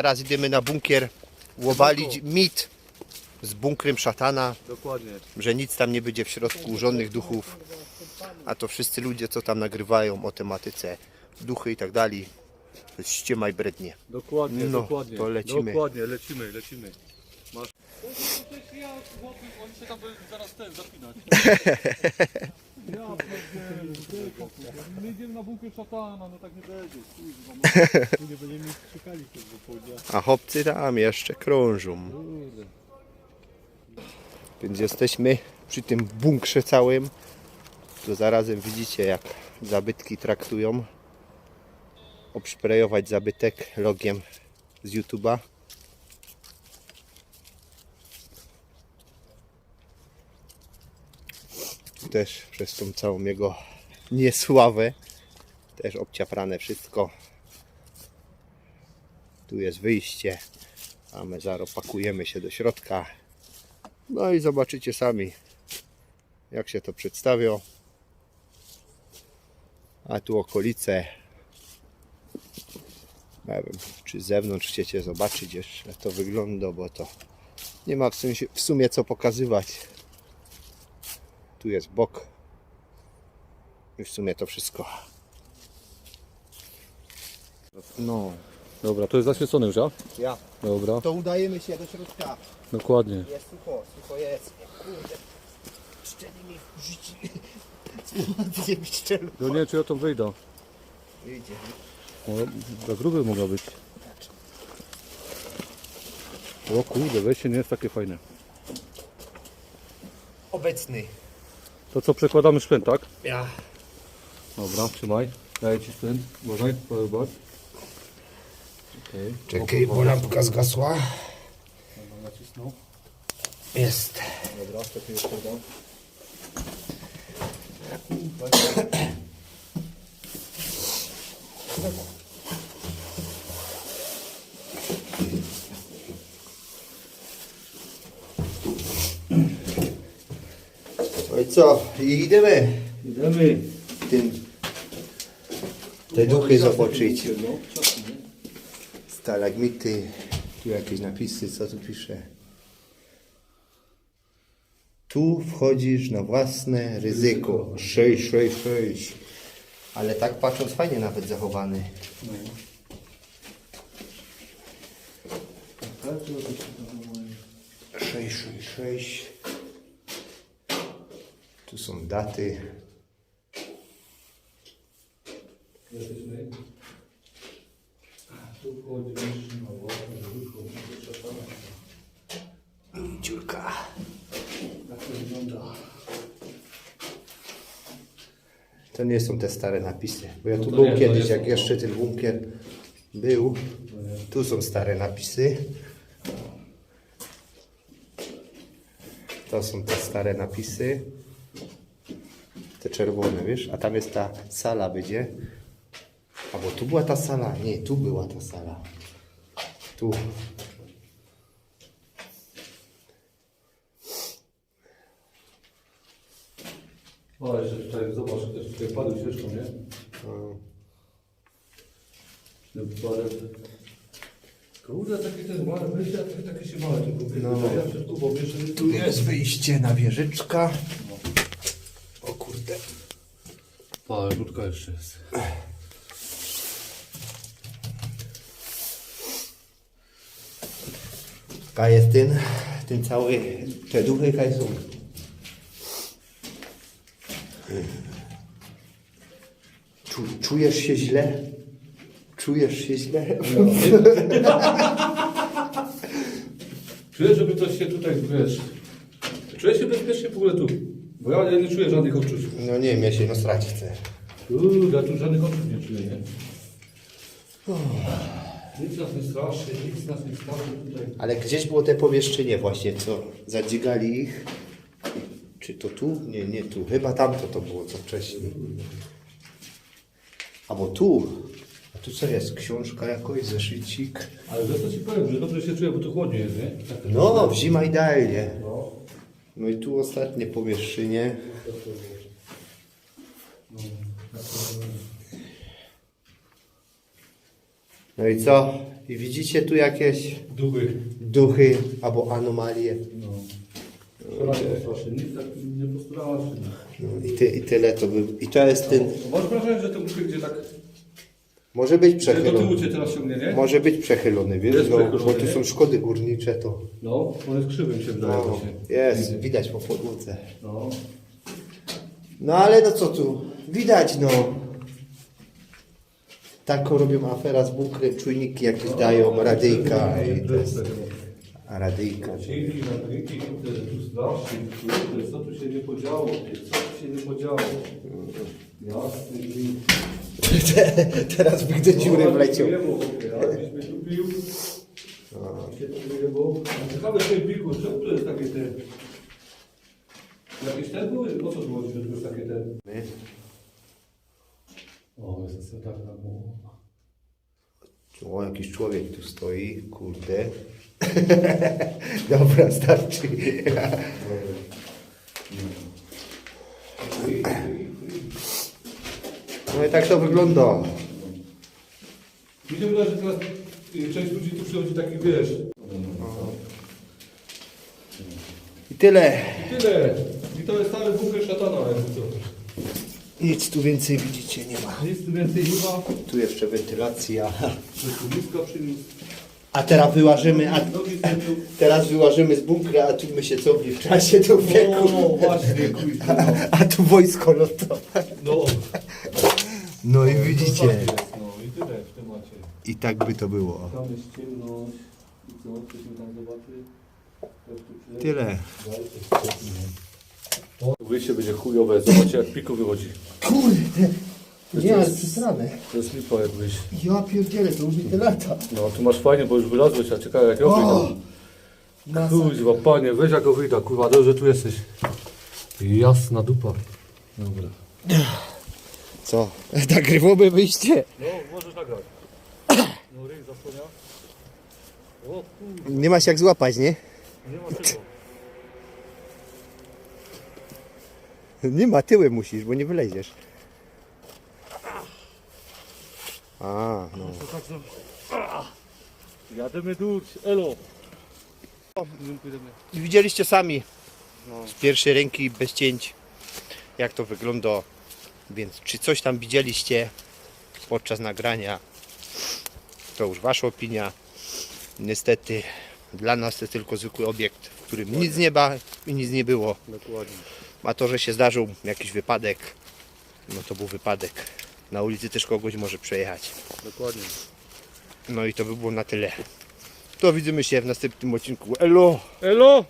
Teraz idziemy na bunkier łowalić mit z bunkrem szatana, Dokładnie. że nic tam nie będzie w środku żadnych duchów. A to wszyscy ludzie, co tam nagrywają o tematyce duchy i tak dalej, ściema i brednie. Dokładnie, No, dokładnie. to lecimy. Dokładnie, lecimy, lecimy. Masz. Oni się tam będą zaraz ten zapinać. Ja My idziemy na bunkier szatana, no tak nie będzie. Kurwa, no. nie południa. A chłopcy tam jeszcze krążą. Więc jesteśmy przy tym bunkrze całym. To zarazem widzicie jak zabytki traktują. Obszprejować zabytek logiem z YouTube'a. Też przez tą całą jego niesławę. Też obciaprane wszystko. Tu jest wyjście. A my zaraz pakujemy się do środka. No i zobaczycie sami, jak się to przedstawia. A tu okolice. Nie wiem, czy z zewnątrz chcecie zobaczyć jeszcze, jak to wygląda, bo to nie ma w sumie, w sumie co pokazywać. Tu jest bok. I w sumie to wszystko. No. Dobra, to jest zaświecony już, ja? Ja. Dobra, To udajemy się do środka. dokładnie. Jest sucho, sucho jest. Kurde. Szczeli mi w życiu. Nie szczelu. No nie czy ja to wyjdę. Idzie. O, za gruby mogła być. O kurde, wejście nie jest takie fajne. Obecny. To co, przekładamy szpęt, tak? Ja. Dobra, trzymaj. Daję Ci spęd. Uważaj, zobacz. Okej. Czekaj, bo lampka zgasła. Jest. Dobra, czekaj, jeszcze dam. No i co? I idziemy. Idziemy. Tym. Te duchy zobaczyć. Stalagmity. Tu jakieś napisy, co tu pisze? Tu wchodzisz na własne ryzyko. 666. Ale tak patrząc fajnie nawet zachowany. 666. Tu są daty. Tu wchodzisz na własne ryzyko. Dziurka. Tak to wygląda. To nie są te stare napisy. Bo ja tu No to był nie, kiedyś, jak jeszcze ten bunkier był. Tu są stare napisy. To są te stare napisy. Te czerwone, wiesz? A tam jest ta sala będzie. Albo tu była ta sala? Nie, tu była ta sala. Tu. O, jeszcze tutaj, zobacz, też tutaj padł jeszcze, nie? No. Ten parę... Kurde, takie ten małe wyjście, a takie, takie się małe tylko No. no. Ja tu, bo wiesz, że Tu jest wyjście na wieżyczka. O kurde. Ale krótka jeszcze jest. Kaj jest ten, ten cały, te duchy kaj są. Czu, czujesz się źle? Czujesz się źle? Czuję, żeby coś się tutaj, wiesz... Czuję się bezpiecznie w ogóle tu. Bo ja, ja nie czuję żadnych odczuć. No nie wiem, ja się no stracić chcę. Kurde, ja tu żadnych odczuć nie czuję, nie? Nic nas nie straszy, nic nas nie straszy tutaj. Ale gdzieś było te pomieszczenie właśnie, co zadziegali ich. Czy to tu? Nie, nie tu. Chyba tamto to było, co wcześniej. Albo tu. A tu co jest? Książka jakoś, zeszycik. Ale za to ci powiem, że dobrze się czuję, bo tu chłodnie jest, nie? Tak to No, w zima idealnie. No. No i tu ostatnie pomieszczenie. No i co? I widzicie tu jakieś Duchy. duchy albo anomalie. No. Nie postulałaś. No, i, ty, I tyle to był. I to jest ten. Masz wrażenie, że te muchy gdzie tak... Może być do przechylony. cię teraz ciągnie, nie? Może być przechylony, wiesz? Jest Bo, przechylony, bo tu są szkody górnicze, to. No, on jest krzywym się wydaje No, jest, widać po podłodze. No. No ale no co tu? Widać no. Taką robią afera z bunkrem, czujniki jakieś dają, radyjka i to jest, a radyjka. Dzięki na kriki, kurde, tu strasznie, kurde, co tu się nie podziało, co tu się nie podziało. Jasny gwint. Teraz by do dziury wleciał. Jakbyśmy tu pił, się tu wyjebał. Ciekawe w tym piku, czemu to jest takie te... Jakieś te były? O co chodzi, że to jest takie te... O, jest asetarna głowa. O, jakiś człowiek tu stoi, kurde. Dobra, starczy. No i tak to wygląda. Mi się wydaje, że teraz y, część ludzi tu przychodzi takich, wiesz... I tyle. I tyle. I to jest cały bunkier szatana, jakby co. Nic tu więcej widzicie nie ma. Nic tu więcej nie ma. Tu jeszcze wentylacja. Przyniósł. A teraz wyłażymy, a teraz wyłażymy z bunkra, a tu my się cofli w czasie do wieku. O, właśnie, no. A tu wojsko lotowe. No. No i widzicie. No i tyle w temacie. I tak by to było. Tam jest ciemność. I co? Tam zobaczy. Tyle. Wyjście będzie chujowe. Zobaczcie jak piku wychodzi. Kurde. Nie, ale przesrane. To jest lipa jak wyjść. Ja pierdzielę, to już mi te lata. No tu masz fajnie, bo już wylazłeś, a ciekawe jak ja wyjdę. Kuźwa, panie, weź jak go wyjdę, kurwa, dobrze tu jesteś. Jasna dupa. Dobra. Co? Nagrywowe wyjście? No, możesz nagrać. No, ryj zasłania. O kurwa, Nie ma się jak złapać, nie? nie ma tego. Nie ma, tyłem musisz, bo nie wyleziesz. A, no. To tak, no. Jademy durć, elo. I widzieliście sami z pierwszej ręki, bez cięć, jak to wygląda. Więc czy coś tam widzieliście podczas nagrania, to już Wasza opinia. Niestety dla nas to tylko zwykły obiekt, w którym nic nie ma i nic nie było. Dokładnie. A to, że się zdarzył jakiś wypadek, no to był wypadek. Na ulicy też kogoś może przejechać. Dokładnie. No i to by było na tyle. To widzimy się w następnym odcinku. Elo! Elo!